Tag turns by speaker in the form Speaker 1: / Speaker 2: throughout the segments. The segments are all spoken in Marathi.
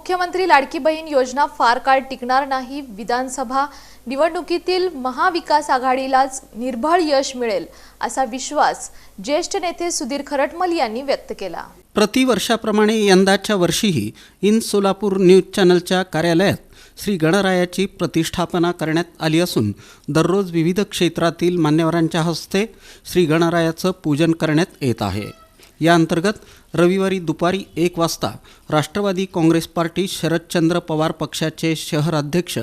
Speaker 1: मुख्यमंत्री लाडकी बहीण योजना फार काळ टिकणार नाही. विधानसभा निवडणुकीतील महाविकास आघाडीलाच निर्भळ यश मिळेल असा विश्वास ज्येष्ठ नेते सुधीर खरटमल यांनी व्यक्त केला.
Speaker 2: प्रतिवर्षाप्रमाणे यंदाच्या वर्षीही इन सोलापूर न्यूज चॅनलच्या कार्यालयात श्री गणरायाची प्रतिष्ठापना करण्यात आली असून दररोज विविध क्षेत्रातील मान्यवरांच्या हस्ते श्री गणरायाचं पूजन करण्यात येत आहे. या अंतर्गत रविवारी दुपारी एक वाजता राष्ट्रवादी काँग्रेस पार्टी शरदचंद्र पवार पक्षाचे शहर अध्यक्ष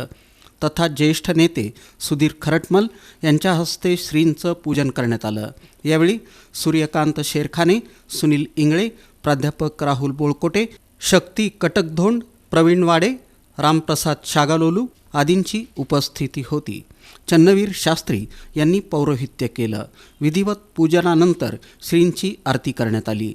Speaker 2: तथा ज्येष्ठ नेते सुधीर खरटमल यांच्या हस्ते श्रींचं पूजन करण्यात आलं. यावेळी सूर्यकांत शेरखाने सुनील इंगळे प्राध्यापक राहुल बोळकोटे शक्ती कटकधोंड प्रवीण वाडे रामप्रसाद शागालोलू आदींची उपस्थिती होती. चन्नवीर शास्त्री यांनी पौरोहित्य केलं. विधिवत पूजनानंतर श्रींची आरती करण्यात आली.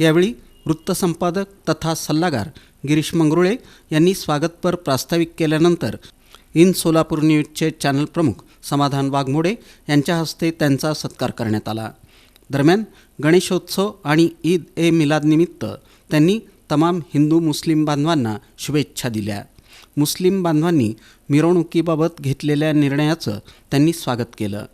Speaker 2: यावेळी वृत्तसंपादक तथा सल्लागार गिरीश मंगरुळे यांनी स्वागतपर प्रास्ताविक केल्यानंतर इन सोलापूर न्यूजचे चॅनल प्रमुख समाधान वाघमोडे यांच्या हस्ते त्यांचा सत्कार करण्यात आला. दरम्यान गणेशोत्सव आणि ईद ए मिलादनिमित्त त्यांनी तमाम हिंदू मुस्लिम बांधवांना शुभेच्छा दिल्या. मुस्लिम बांधवांनी मिरवणुकीबाबत घेतलेल्या निर्णयाचं त्यांनी स्वागत केलं.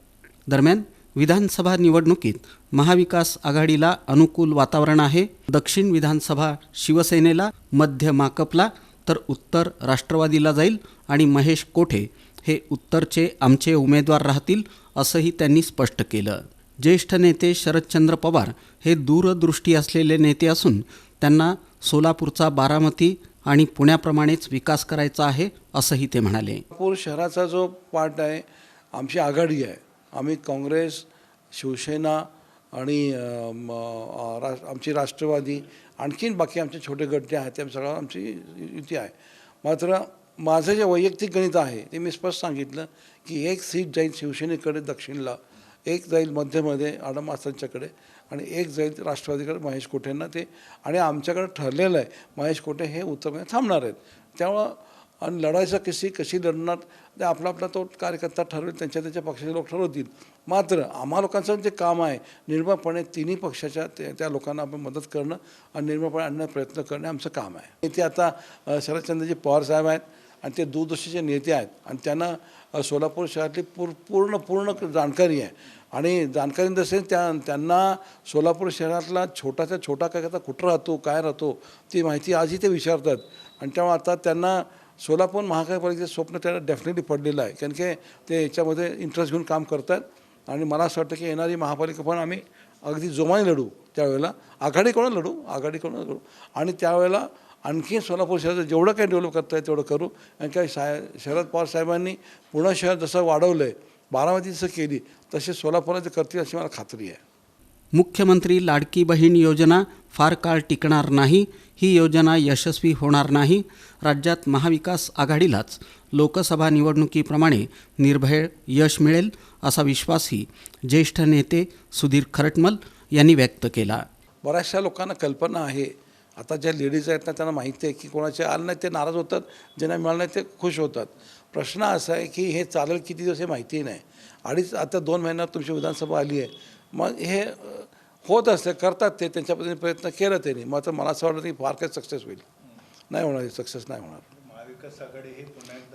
Speaker 2: दरम्यान विधानसभा निवडणुकीत महाविकास आघाडीला अनुकूल वातावरण आहे. दक्षिण विधानसभा शिवसेनेला मध्य माकपला तर उत्तर राष्ट्रवादीला जाईल आणि महेश कोठे हे उत्तरचे आमचे उमेदवार राहतील असंही त्यांनी स्पष्ट केलं. ज्येष्ठ नेते शरदचंद्र पवार हे दूरदृष्टी असलेले नेते असून त्यांना सोलापूरचा बारामती आणि पुण्याप्रमाणेच विकास करायचा आहे असंही ते म्हणाले.
Speaker 3: नागपूर शहराचा जो पार्ट आहे आमची आघाडी आहे. आम्ही काँग्रेस शिवसेना आणि अ, आमची राष्ट्रवादी आणखीन बाकी आमचे छोटे गट जे आहेत त्या सगळं आमची युती आहे. मात्र माझं जे वैयक्तिक गणित आहे ते मी स्पष्ट सांगितलं की एक सीट जाईल शिवसेनेकडे दक्षिणला एक जाईल मध्यमध्ये आडम आसांच्याकडे आणि एक जाईल राष्ट्रवादीकडे महेश कोठेंना ते. आणि आमच्याकडे ठरलेलं आहे महेश कोठे हे उत्तरमध्ये थांबणार आहेत. त्यामुळं आणि लढायचं कशी कशी लढणार ते आपला आपला तो कार्यकर्ता ठरवेल त्यांच्या त्यांच्या पक्षाचे लोक ठरवतील. मात्र आम्हा लोकांचं जे काम आहे निर्मळपणे तिन्ही पक्षाच्या ते त्या लोकांना आपण मदत करणं आणि निर्मळपणे आणण्याचा प्रयत्न करणं आमचं काम आहे. ते आता शरदचंद्रजी पवार साहेब आहेत आणि ते दूरदृष्टीचे नेते आहेत आणि त्यांना सोलापूर शहरातली पूर पूर्ण पूर्ण जाणकारी आहे. आणि जाणकारी नसेल त्या त्यांना सोलापूर शहरातला छोटासा छोटा काय करता कुठं राहतो काय राहतो ती माहिती आजही ते विचारतात. आणि त्यामुळे आता त्यांना सोलापूर महानगरपालिकेचं स्वप्न त्याला डेफिनेटली पडलेलं आहे. कारण की ते याच्यामध्ये इंटरेस्ट घेऊन काम करतात. आणि मला असं वाटतं की येणारी महापालिका पण आम्ही अगदी जोमाने लढू त्यावेळेला. आघाडीकडून लढू? आघाडीकडून लढू? आणि त्यावेळेला आणखी सोलापूर शहराचं जेवढं काही डेव्हलप करता येईल तेवढं करू. आणि काय साय शरद पवार साहेबांनी पुणे शहर जसं वाढवलं आहे बारामती जसं केली तसे सोलापुरात ते करतील अशी मला खात्री आहे.
Speaker 2: मुख्यमंत्री लाडकी बहीण योजना फार काळ टिकणार नाही ही योजना यशस्वी होणार नाही. राज्यात महाविकास आघाडीलाच लोकसभा निवडणुकीप्रमाणे निर्भय यश मिळेल असा विश्वासही ज्येष्ठ नेते सुधीर खरटमल यांनी व्यक्त केला.
Speaker 3: बऱ्याचशा लोकांना कल्पना आहे. आता ज्या लेडीज आहेत ना त्यांना माहिती आहे की कोणाचे आलं नाही ते नाराज होतात ज्यांना मिळालं नाही ते खुश होतात. प्रश्न असा आहे की हे चालेल किती दिवस हे माहिती नाही. अडीच आता दोन महिन्यात तुमची विधानसभा आली आहे. मग हे होत असते करतात ते त्यांच्या पद्धतीने प्रयत्न केलं त्यांनी. मात्र मला असं वाटतं की फार काही सक्सेस होईल. नाही होणार सक्सेस नाही होणार.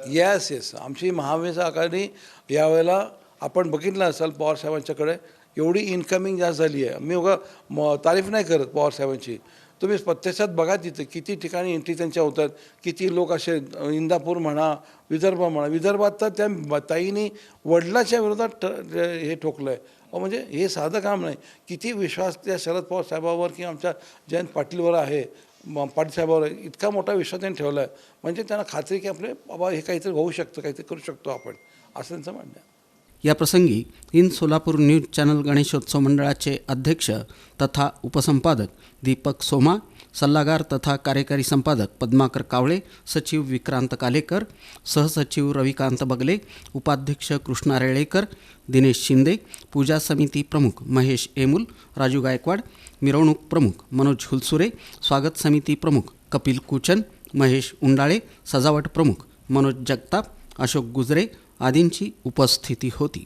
Speaker 3: येस येस आमची महाविकास आघाडी यावेळेला आपण बघितलं असाल पवार साहेबांच्याकडे एवढी इन्कमिंग जास्त झाली आहे. मी उगा म तारीफ नाही करत पवार साहेबांची. तुम्ही प्रत्यक्षात बघा तिथं किती ठिकाणी एंट्री त्यांच्या होतात किती लोक असे इंदापूर म्हणा विदर्भ म्हणा. विदर्भात तर त्या ताईंनी वडिलाच्या विरोधात हे ठोकलं आहे म्हणजे हे साधं काम नाही. किती विश्वास त्या शरद पवार साहेबावर किंवा आमच्या जयंत पाटीलवर आहे. म- पाटील साहेबावर आहे. इतका मोठा विश्वास त्यांनी ठेवला आहे म्हणजे त्यांना खात्री की आपले बाबा हे काहीतरी होऊ शकतं काहीतरी करू शकतो आपण असं त्यांचं म्हणणं आहे.
Speaker 2: याप्रसंगी in Solapur news channel Ganeshotsav मंडळाचे अध्यक्ष तथा उपसंपादक दीपक सोमा सल्लागार तथा कार्यकारी संपादक पद्माकर कावळे सचिव विक्रांत कालेकर सहसचिव रविकांत बगले उपाध्यक्ष कृष्णा रेळेकर दिनेश शिंदे पूजा समिती प्रमुख महेश एमुल राजू गायकवाड मिरवणूक प्रमुख मनोज हुलसुरे स्वागत समिती प्रमुख कपिल कुचन महेश उंडाळे सजावट प्रमुख मनोज जगताप अशोक गुजरे आदींची उपस्थिती होती.